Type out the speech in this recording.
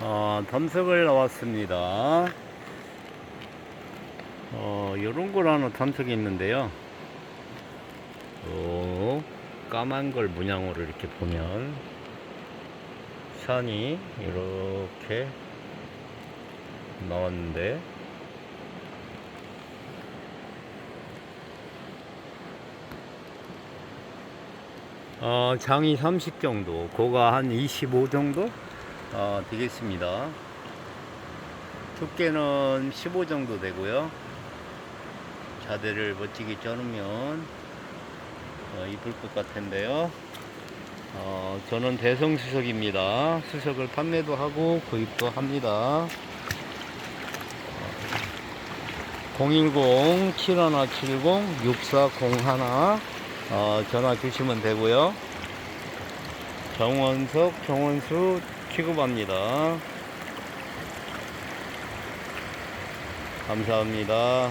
어, 탐색을 나왔습니다. 어, 요런 걸 하나 탐색이 있는데요. 요 까만 걸 문양으로 이렇게 보면 산이 이렇게 나왔는데 어, 장이 30 정도, 고가 한 25 정도 어, 되겠습니다. 두께는 15 정도 되고요. 자대를 멋지게 쪄놓으면 어, 이쁠 것 같은데요. 어, 저는 대성수석입니다. 수석을 판매도 하고 구입도 합니다. 010-7170-6401 어, 전화 주시면 되고요. 정원석, 정원수 취급합니다. 감사합니다.